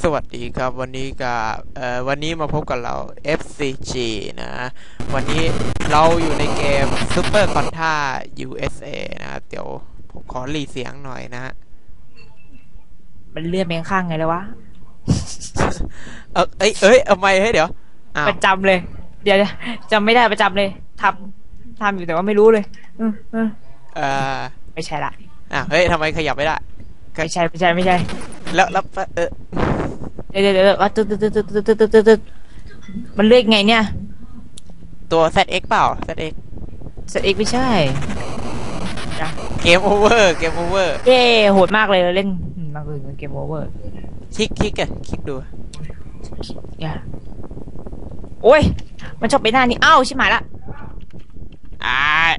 สวัสดีครับวันนี้กับเอ่อวันนี้มาพบกับเรา FCG นะ วันนี้เราอยู่ในเกม Super c o n t a USA นะครับเดี๋ยวผมขอรีเสียงหน่อยนะฮะมันเลื่อนไปข้างๆไงเลยวะ เออเอ้ยเอ้ยเอาไม่ให้ยเดี๋ยวอ้าวประจำเลย เดี๋ยวจำไม่ได้ประจำเลยทำทำอยู่แต่ว่าไม่รู้เลยอืมอืมเอ่อไม่ใช่ละอะเฮ้ยทำไมขยับไม่ได้ ไม่ใช่ไม่ใช่ไม่ใช่ แล้วแล้วเออเดี๋ยวเดี๋ยวเดี๋ยวว่าตึ๊ดตึ๊ดตึ๊ดตึ๊ดตึ๊ดตึ๊ดตึ๊ดตึ๊ดมันเลื่อนไงเนี่ย ตัว ZX เปล่า ZX สเอ็กไม่ใช่นะเกมโอเวอร์เกมโอเวอร์เย้โหดมากเลยเล่นมากเลยเกมโอเวอร์คลิกคลิกกันคลิกดูอย่าโอ้ย มันชอบไปหน้านี่อ้าวชิบหายละอ้าย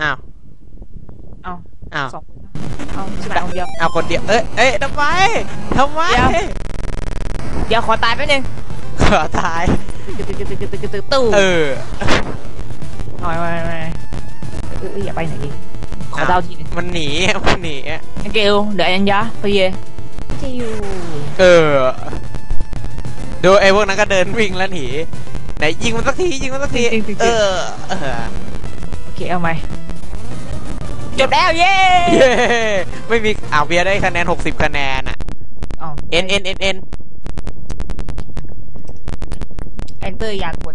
อ้าวอ้าวอ้าวสองคน เอาชิบหายคนเดียว เอาคนเดียว เอ้ยเอ้ยทำไมทำไมเดี๋ยว เดี๋ยวขอตายแป๊บนึงขอตาย ตึ๊ดตึ๊ดตึ๊ดตึ๊ดตึ๊ดตึ๊ดตู้เออ หน่อยไม่ไม่เอออย่าไปไหนดิขอเดาทีนึงมันหนี มันหนี เกลเดี๋ยวอันยะไปเยจิวเออ ดูไอ้พวกนั้นก็เดินวิ่งแล้วหนี ไหนยิงมันสักทียิงมันสักที เออเออโอเคเอาไหม จบแล้วเย้เย้ไม่มีอ้าวเบียร์ได้คะแนน 60 คะแนนอะอ๋อ N N N N แอนเตอร์อยากกด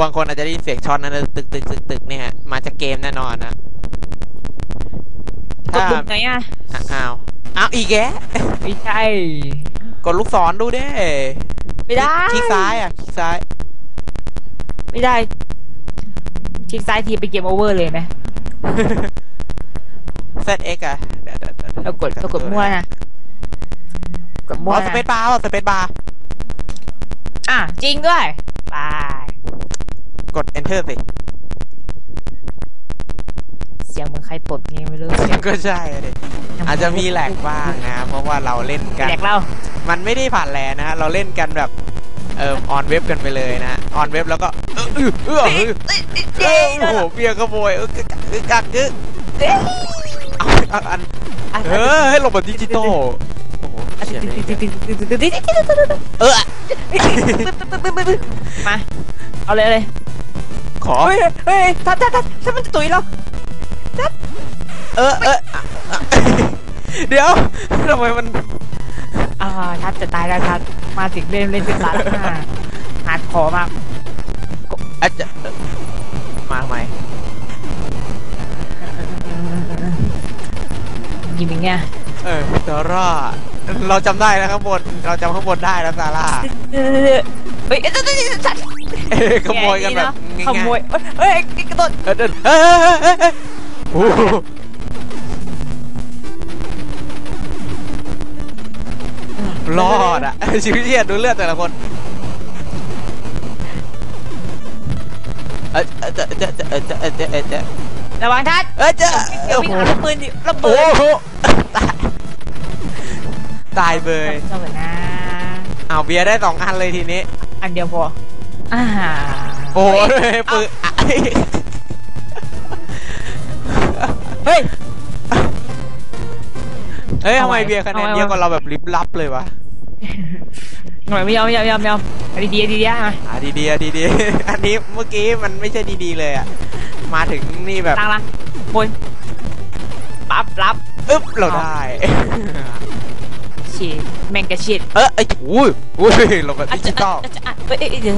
บางคนอาจจะได้ยินเสียงช็อตนั้นตึกตึกตึกตึกเนี่ยมาจากเกมแน่นอนนะกดถ้าปุ่มไหนอะอ้าวอ้าวอีกแกไม่ใช่ กดลูกศรดูเด้ไม่ได้คลิกซ้ายอะคลิกซ้าย ไม่ได้คลิกซ้ายทีไปเกมโอเวอร์เลยไหม ZX อะเดี๋ยวเดี๋ยวเดี๋ยวเรากดเรากดมั่วนะกดมั่วเอาสนะเปซบาร์เอาสเปซบาร์อะจริงด้วยไปกด enter สิ เสียงเหมือนใครตดไงไม่รู้ ก็ใช่เลยอาจจะมีแหลกบ้างนะ เพราะว่าเราเล่นกันแหลกเรา มันไม่ได้ผ่านแลนนะฮะ เราเล่นกันแบบเอ่อออนเว็บกันไปเลยนะออนเว็บแล้วก็เออเออเออเออเออโอ้โหเบียร์ขโมยเออกึกกักกึกกักกึกเอาเอาอันเออให้หลบแบบดิจิตอลโอ้โหเฉียดเลยเออมาเอาเลยเลยขอเฮ้ยเฮ้ยทัดทัดทัดถ้ามันจะตุ๋ยเราเออเอออะอะเดี๋ยวทำไมมันอ่าทัดจะตายแล้วทัดมาถึงเล่นเล่นเป็นตาแล้วฮะหาดคอมากอาจจะ ยิงอย่างเงี้ยเออซาร่าเราจำได้แล้วข้างบนเราจำข้างบนได้แล้วซาร่าเฮ้ยเอ้ยทัดทัดเอ้ยขโมยกันแบบง่ายๆขโมยเฮ้ยกระโดดเออเดินเฮ้ยเฮ้ยเฮ้ยเฮ้ยเฮ้ยโอ้โหรอดอะชีวิตเรียดดูเลือดแต่ละคนเออเออเจะเจะเจะเออเจะเออเจะเออเจะ ระวังทัดเออเจะเดี๋ยวโอ้วิ่งโหหาปืนดิระโอ้เบิดโหตายตายเบยเจ้าเหมือนนะ อ้าวเบียร์ได้สองอันเลยทีนี้ อันเดียวพออ่าโอ้โหปืนอะเฮ้ย เฮ้ยทำไมเอาไว้เบียร์คะแนนเอาไว้เยอะกว่าเราแบบลิบลับเลยวะหน่อยไม่ยอมไม่ยอมไม่ยอมไม่ยอมอันดีๆดีๆอะอะดีๆอะดีๆ อันนี้เมื่อกี้มันไม่ใช่ดีๆเลยอะ มาถึงนี่แบบล่างล่างบนปั๊บรับอึ๊บเราได้ฉีดแมงกะฉีดเออไอ้อุ้ยอุ้ยเราแบบดิจิตอละจะอะเอ้ยเอ้ยเดี๋ยว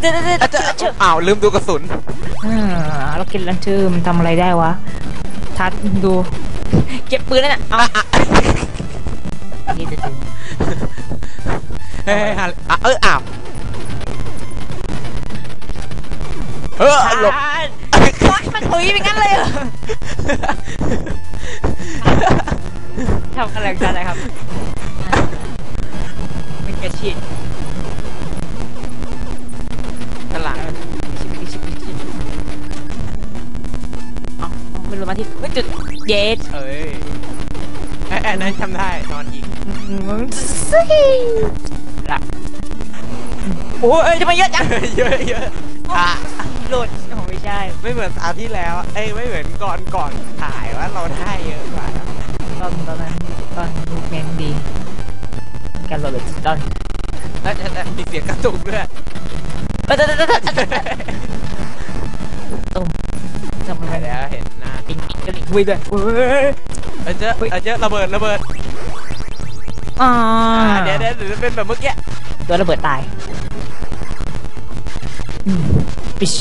เดี๋ยวเดี๋ยวเดี๋ยวอาจจะเดี๋ยวอ้าวลืมดูกระสุนอ่าเราเก็บลันเทอร์มันทำอะไรได้วะทัดดู เก็บปืนแล้วน่ะเอานี่เดี๋ยวเฮ้ยอะอะเอออ้าวเออทัดหลบโอ๊ย มันตุยไปงั้นเลยเหรอทำอะไรกันนะครับแมงกะฉีดข้างหลังเอาไม่รู้มาที่เฮ้ยจุดเย็ดเอ้ยไอ้ไอ้นั้นจำได้นอนยิงซี่ละโอ้ยจะมาเยอะจังเยอะเยอะอะหลุดโอ้ไม่ ใช่ไม่เหมือนตาที่แล้ว เอ้ยไม่เหมือนก่อนก่อนถ่ายว่าเราได้เยอะกว่านะตอนตอนนั้นตอนดูแมนดีแกกันโรเบิร์ตดอนแล้วจะมีเสียงกระตุกด้วยเออเออเออเออเออตุ้มทำไมเดี๋ยวเห็นหน้าปิงปิงกระดิ่งวิ่งด้วยเว้ยเออเจอเออเจอระเบิดระเบิดอ่าอ่าเดี๋ยวเดี๋ยวเดี๋ยวเป็นแบบเมื่อกี้โดนระเบิดตายอืมปิช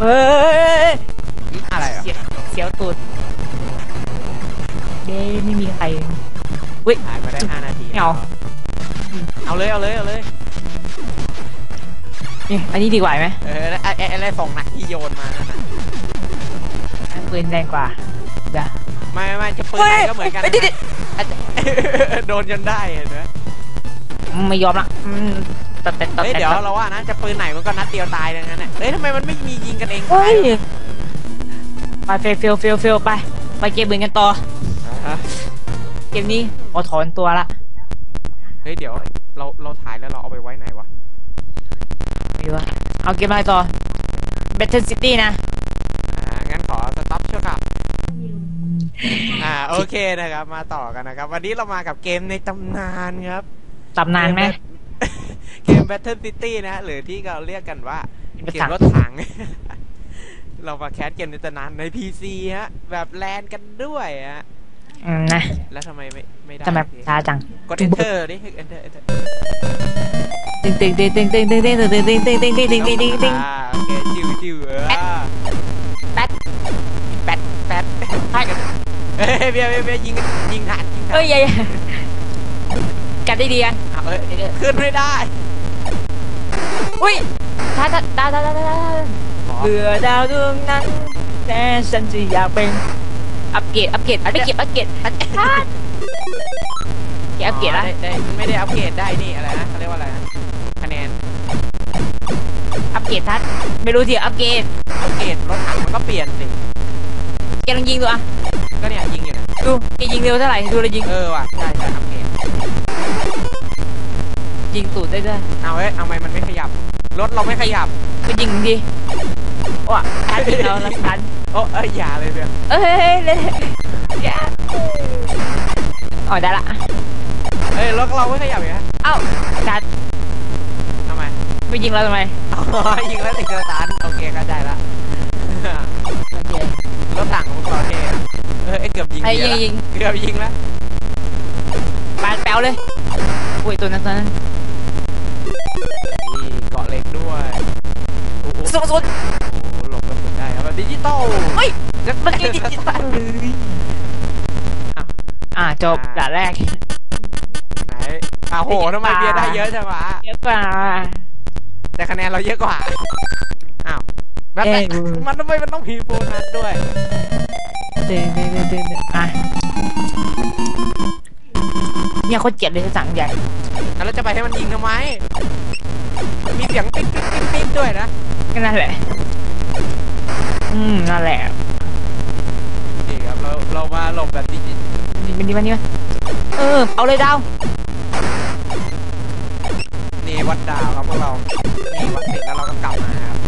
เอ้ยอะไรอะเสียวเสียวตูดเด้ไม่มีใครถ่ายมาได้5นาทีไม่เอาเอาเลยเอาเลยเอาเลยนี่อันนี้ดีกว่าไหมเออแล้วไอ้ไอ้สองนัดที่โยนมานั่นน่ะปืนแรงกว่าเดี๋ยวไม่ไม่จะปืนไหนก็เหมือนกันโดนจนได้เห็นไหมไม่ยอมละ ตัดแต่ตัดเฮ้ยแต่เดี๋ยวเราว่านะจะปืนไหนมันก็นัดเดียวตายเลยงั้นเนี่ยเฮ้ยทำไมมันไม่มียิงกันเองเฮ้ยไปเฟลเฟลเฟลเฟลไป ไปเกมอื่นกันต่ออะเกมนี้ขอถอนตัวละ เฮ้ยเดี๋ยวเราเราถ่ายแล้วเราเอาไปไว้ไหนวะไม่รู้ว่าเอาเกมอะไรต่อ Battle City นะอ่างั้นขอสต็อปชั่วคราวอ่าโอเคนะครับ มาต่อกันนะครับ วันนี้เรามากับเกมในตำนานครับ ตำนานไหม เกม Battle City นะหรือที่เราเรียกกันว่าเป็นเกถัมงรถถัง เรามาแคสเกมในตำนานใน PC ฮะ แบบแลนกันด้วยฮะอืมนะ แล้วทำไมไม่ไม่ได้ทำไมช้าจัง กด enter ดิ enter enter ตึงตึงตึงตึงตึงตึงตึงตึงตึงตึงตึงตึงตึงตึงตึงตึงอ่าโอเคจิวจิวเออแป๊ดแปดแปดใช่เฮ้ยเบียร์เบียร์เบียร์ยิงยิงทันยิงทัเอ้ยอย่าอย่ากัดได้ดีกันอะ เอ้ยขึ้นไม่ได้ อุ้ยช้าช้าดาวดาวดาวดาวเบื่อดาวดวงนั้น แต่ฉันจะอยากเป็น อัปเกรด อัปเกรดไม่เก็บอัปเกรดอัปเกรดเก็บอัปเกรดละได้ไม่ได้อัปเกรดได้นี่อะไรนะเขาเรียกว่าอะไรคะแนน อัปเกรดทัดไม่รู้สิอัปเกรด อัปเกรดรถถังมันก็เปลี่ยนสิแกลองยิงดูอะก็เนี่ยยิงอยู่ดูแกยิงเร็วเท่าไหร่ ดูเลยยิง เออว่ะ ใช่ใช่อัปเกรด ยิงตูดได้ด้วยเอาเฮ้ยเอาไมมันไม่ขยับ รถเราไม่ขยับก็ยิงดีว้าทัดยิงเราแล้วทันโอ้เอ้ยอย่าเลยเบียร์เอ้ยเลยอย่าอ๋อได้ละเอ้ยรถเราไม่ขยับอย่างเงี้ยเอ้าทัดทำไมไม่ยิงเราทำไมอ๋อยิงแล้วติดกระตานโอเคเข้าใจละโอเครถถังของพวกเราเท่นะเออไอ้เกือบยิงไอ้ยิงเบียร์ละยิงเกือบยิงแล้วปาแป๊วเลยอุ้ยตัวนั้นตัวนั้นนี่ ด้ครับแบบดิจิตอลเฮ้ยมันยิงดิจิตอลอ่าจบด่านแรกไหนอ้าวโหทำไมเบียร์ได้เยอะจังวะเยอะกว่าแต่คะแนนเราเยอะกว่าอ้าวแบบเอ้ยมันทำไมมันต้องมีโบนัสด้วยเดินเดินเดินเดินเดินอะเนี่ยโคนเกลียดเลยสั่งใหญ่แล้วเราจะไปให้มันยิงทำไมมีเสียงปิ๊กปิ๊กปิ๊กปิ๊กด้วยนะก็นั่นแหละ อืมนั่นแหละนี่ครับเราเรามาหลบแบบดิจิมันดีมันดีมันเออ เอาเลยดาวนี่วัดดาวครับพวกเรานี่วัดเสร็จแล้วเราก็กลับมาครับ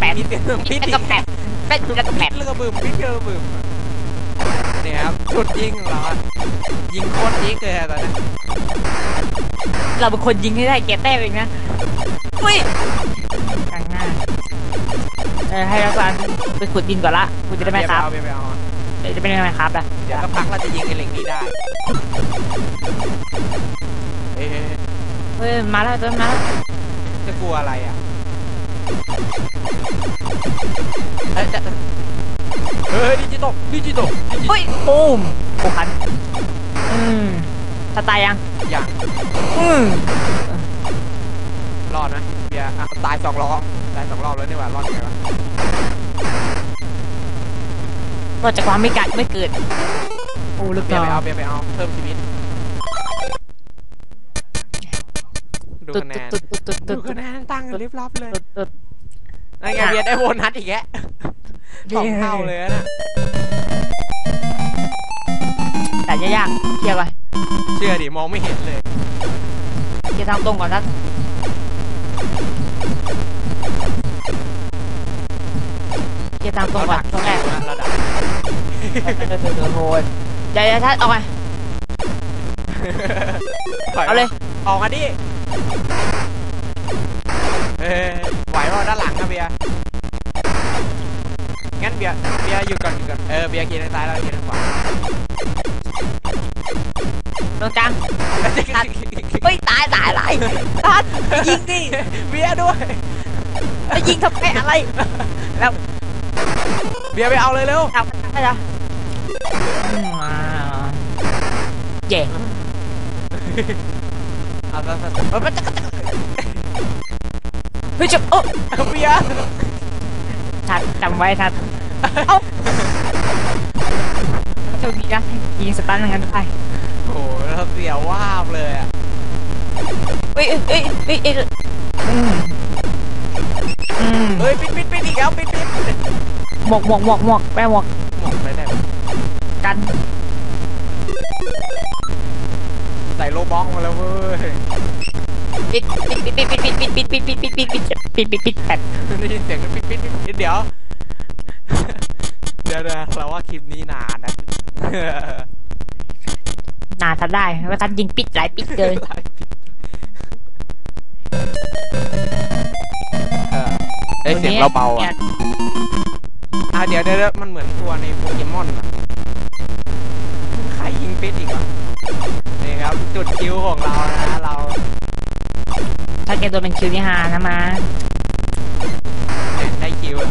แปดมีเสียงปิ๊กแล้วก็แปดแปดแล้วก็แปดเลือกบึมปิ๊กเลือกบึมเนี่ยครับจุดยิงของเราอะยิงโคตรยิงเลยอะตอนนี้เราเป็นคนยิงให้ได้แกแต้มเองนะอุ้ยกลางหน้า เออให้เราฟันไปขุดดินก่อนละกูจะได้ไหมครับเบียร์ไปเอาเดี๋ยวจะเป็นยังไงครับล่ะเดี๋ยวก็พักเราจะยิงไอ้เหล็กนี้ได้เอ๊ะเฮ้ยมาแล้วต้นมาแล้วจะกลัวอะไรอะเอ้ยจะเฮ้ยดิจิตอลดิจิตอลดิจิตอลเฮ้ยปูมโอ้พันอืมถ้าตายยังย่างอืมรอดนะเบียร์อะตายสองรอบตายสองรอบแล้วนี่หว่ารอดไง วะรอดจากความไม่กัดไม่เกิด โอ้ลึกเบียร์ไปเนาะเอาเบียร์ไปเอาเพิ่มชีวิตดูตุ๊ดคะแนนตุ๊ดตุ๊ดตุ๊ดดูตุ๊ดคะแนนตั้งกันลิบลับเลยตุ๊ดตุ๊ดนั่นไงเบียร์ได้โบนัสอีกแกสองเท่าเลยนะแต่ยากๆเคลียร์ก่อนเชื่อดิมองไม่เห็นเลยเคลียร์ทางตรงก่อนนะเคลียร์ทางตรงก่อนตรงแรกเราดัก โหดเดี๋ยวเดี๋ยวท่านเอาไปถอยเอาเลย ออกมาดิเออไหวเปล่าด้านหลังนะเบียร์งั้นเบียร์เบียร์หยุดก่อนหยุดก่อนเออเบียร์ขี่ทางซ้ายแล้วขี่ทางขวาตรงกลางเฮ้ยตายตายตายตัดยิงดิเบียร์ด้วยไปยิงทำไมอะไร แล้ว เบียร์ไปเอาเลยเร็วทำอะไรล่ะอืมอ่าเจ๋เอาซะซะซะเฮ้ยจะโอ้เบียร์ทัดจำไว้ทัดเอ้าโชคดีนะยิงสตันย่างนั้นไปโอ้โหเราเสียว่าบเลยอะเฮ้ยเฮ้ยเฮ้ยเฮ้ยอืมอืมเฮ้ยปิดปิดปิดอีกแล้วปิดปิด หมวกหมวกหมวกหมวกแม่หมวกหมดไปได้ไหมกันใส่โลบ้องมาแล้วเว้ยปิดปิดปิดปิดปิดปิดปิดปิดปิดปิดปิดปิดปิดปิดปิดแปดได้ยินเสียงปิดปิดปิดปิดเดี๋ยวเดี๋ยวเดี๋ยวเราว่าคลิปนี้นานนะนาทัดได้ว่าทัดยิงปิดหลายปิดเกินหลายปิดเออเอ้ยเสียงเราเบาอะ อะเดี๋ยวเดี๋ยวเดี๋ยวมันเหมือนตัวในโปเกมอนอะใครยิงปิดอีกวะนี่ครับจุดคิวของเรานะเราถ้าแกโดนเป็นคิวที่ฮานะมาเนี่ยได้คิวอะ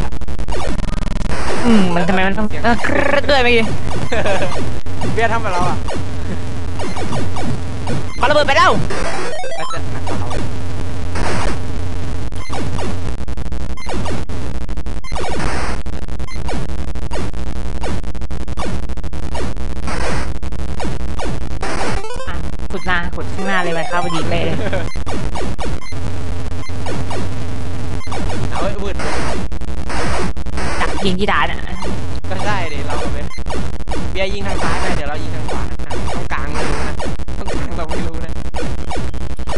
อืมมันทำไมมันต้องเออกรึ๊ดด้วยไปดิเบียร์ทำแบบเราอะมาระเบิดไปแล้วอาจจะหนักกว่าเราาเลยไปเข้าไปดีเลยเอาไว้วืดจับยิงที่ฐานอะก็ได้ดิเรากับเบียร์เบียร์ยิงทางซ้ายนะเดี๋ยวเรายิงทางขวานะต้องกลางไม่รู้นะต้องกลางเราไม่รู้นะ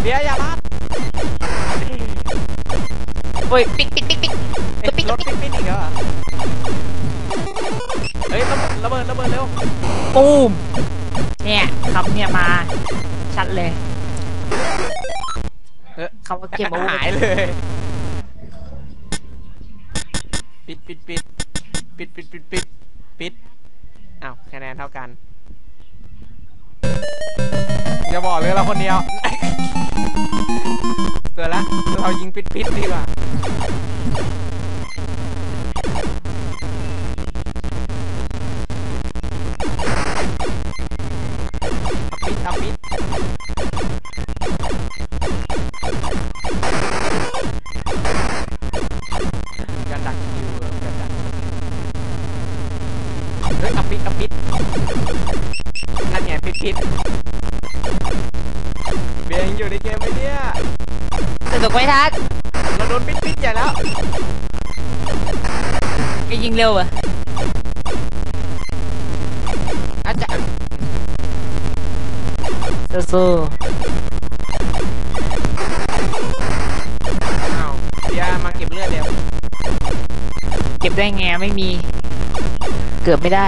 เบียร์อย่ารับโอ้ยปิดปิดปิดปิดเอ๊ะปิดรถปิดปิดอีกแล้วเหรอเฮ้ยระเบิดระเบิดระเบิดเร็วปูมเนี่ยคำเนี่ยมาชัดเลย เออคำว่าเก็บอาหายเลย ปิดปิดปิดปิดปิดปิดปิดปิดอ้าวคะแนนเท่ากันอย่าบอกเลยเราคนเดียวเกิดละเรายิงปิดปิดดีกว่า เร็วอะอาจจะสู้อ้าวเบียร์มาเก็บเลือดเร็วๆเก็บได้ไงไม่มี เกือบไม่ได้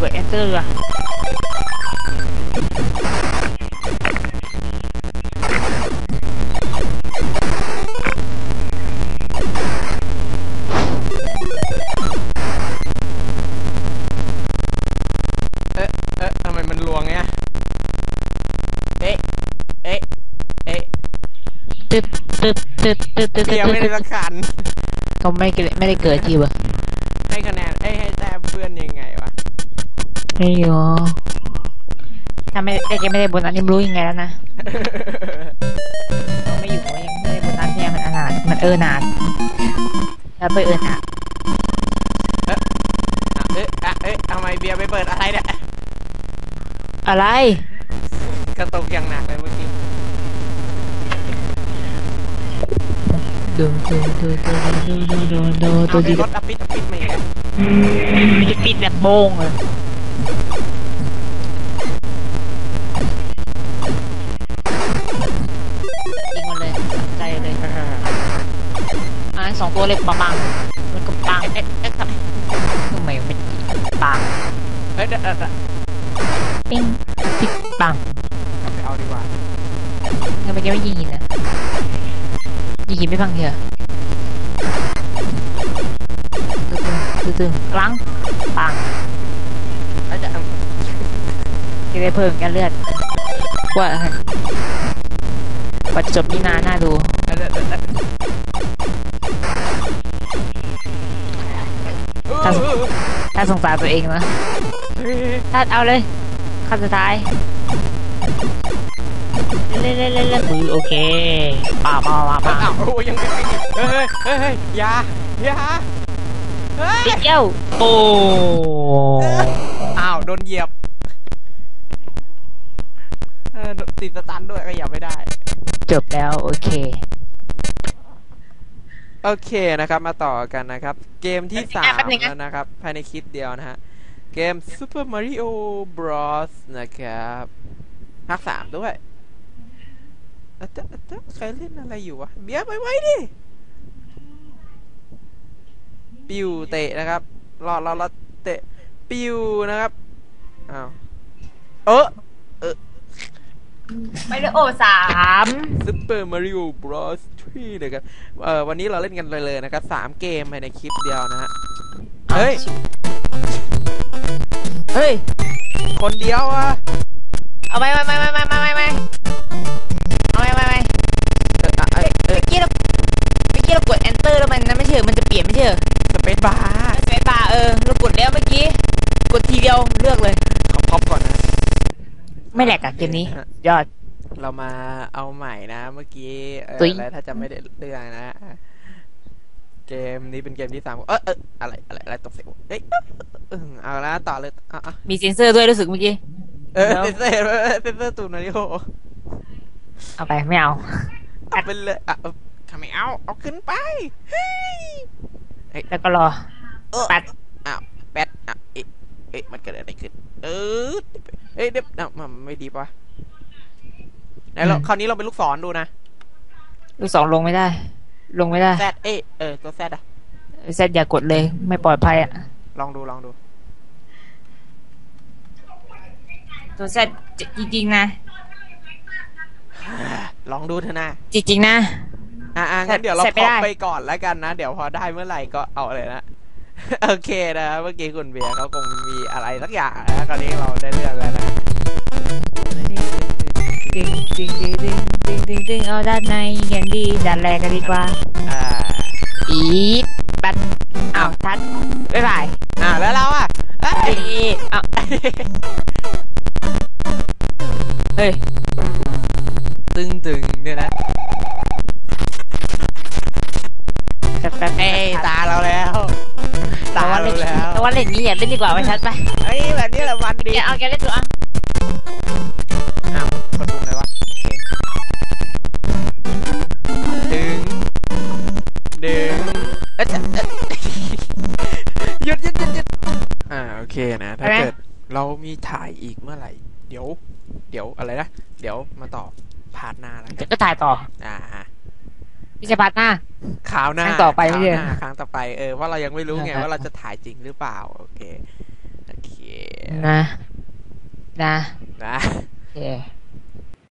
กด enter อะเอ๊ ตึ๊ดตึ๊ดตึ๊ดตึ๊ดตึ๊ดเบียร์ไม่ได้สักคันก็ไม่เกิดไม่ได้เกิดทีวะให้คะแนนเอ้ยให้แต้มเพื่อนยังไงวะไม่หรอถ้าไม่ได้แกไม่ได้โบนัสนี่ไม่รู้ยังไงแล้วนะเราไม่อยู่ก็ยังไม่ได้โบนัสเนี่ยมันอนาถมันเออนาดแล้วไปเออนาดอะเอ๊ะอะเอ๊ะทำไมเบียร์ไปเปิดอะไรเนี่ยอะไรกระตุกอย่างหนักเลย เอกี้ดูดูดูดูดูดูดูดูเอาดูไอ้รถอปิดอปิดมาอีกแล้วมันจะปิดแบบโบงเลยยิงมันเลยใจเลยอะสองตัวเลยปังปังมันก็ปังเอ๊ะเอ๊ะทำไมทำไมไม่ปังเออเออปิ้งปิ๊กปังไปเอาดีกว่าทำไมแกไม่ยิงนะ หินไม่พังเถอะตึ้งตึ้งๆกลังปังแล้วจะจะได้เพิ่มกันเลือดว่าว่าจะจบนี่นานน่าดูถ้าถ้าสงสารตัวเองนะถ้าเอาเลยขั้นสุดท้าย เล่นเล่นเล่นเล่นคือโอเคป่าป่าป่าป่าอ้าวโอ้ยยังไม่ปิดเฮ้ยเฮ้ยเฮ้ยอย่าอย่าเฮ้ยติดเย้าโอ้อ้าวโดนเหยียบเออติดสตันด้วยก็เหยียบไม่ได้ จบแล้วโอเค โอเคนะครับมาต่อกันนะครับ เกมที่แป๊บนึง3นะแล้วนะครับ ภายในคลิปเดียวนะฮะ เกม Super Mario Bros นะครับภาคสามด้วย อะจ๊ะอะจ๊ะใครเล่นอะไรอยู่วะเบียร์ไปไว้ดิ ปิวเตะนะครับรอดรอดรอดเตะ ปิวนะครับ อ้าว เออไม่ได้โอสาม Super Mario Bros 3นะครับ เอ่อวันนี้เราเล่นกันเลยเลยนะครับสามเกมภายในคลิปเดียวนะฮะ เฮ้ย เฮ้ย คนเดียวอะ เอาไม่ไม่ไม่ไม่ไม่ไม่ไม่ ไม่แหลกอะเกมนี้ ยอด เรามาเอาใหม่นะ เมื่อกี้เออตุ๊ยแล้วถ้าจะไม่ได้เรื่องนะ เกมนี้เป็นเกมที่สามเออเอออะไรอะไรอะไรตกเสียงเอ้ยเออเอาละต่อเลยอะอะมีเซ็นเซอร์ด้วยรู้สึกเมื่อกี้เออแล้วเซนเซอร์เซนเซอร์ตูนนาริโอเอาไปไม่เอาเอาไปเลยอะเอาทำไมเอาเอาขึ้นไปเฮ้ยแล้วก็รอเออปัดอ้าวแปดอะเอ๊ะเอ๊ะมันเกิดอะไรขึ้น เออเอ้ยเด็บอะมันไม่ดีปะไหนเราอืมคราวนี้เราเป็นลูกศรดูนะลูกสองลงไม่ได้ ลงไม่ได้แซดเอยเออตัวแซดอะเซตอย่ากดเลย ไม่ปลอดภัยอะลองดูลองดู ตัวเซตจริงๆนะ ลองดูเถอะนะจริงๆนะ อะอะงั้นเดี๋ยวเราแซดพไม่อได้ ไปก่อนแล้วกันนะ เดี๋ยวพอได้เมื่อไหร่ก็เอาเลยนะ โอเคนะเมื่อกี้คุณเบียร์เขาคงมีอะไรสักอย่างนะตอนนี้เราได้เรื่องแล้วนะดึงดึงดึงดึงดึงดึงดึงเอาด้านในกันดีด้านแรกกันดีกว่าอ่าอีดปัดอ้าวทัดบ๊ายบายอ่าแล้วเราอะเอ้เอ้ยยอ้าวเฮ้ยตึงตึงเนี่ยนะแป๊บแป๊บเอ้ยตาเราแล้ว แต่ตาว่าเราเล่นแล้วแต่ว่าเล่นนี้อย่าเล่นดีกว่าไม่ชัดไปเอ้ยแบบนี้แหละวันดีแกเอาแกเล่นดูอะอ้าวกดปุ่มเลยวะโอเคดึงดึงเอ๊ะจะเอ๊ะหยุดหยุดหยุดหยุดอ่าโอเคนะถ้าเกิดเรามีถ่ายอีกเมื่อไหร่ เดี๋ยว เดี๋ยวอะไรนะ เดี๋ยวมาต่อพาร์ทหน้าแล้วเดี๋กัยวนก็ถ่ายต่อ อ่า พี่จะพัดหน้าคราวหน้าครั้งต่อไปคราวไม่ใช่หน้าครั้งต่อไปเออว่าเรายังไม่รู้ไงอ่าว่าเราจะถ่ายจริงหรือเปล่า โอเค โอเค นะ นะ นะโอเค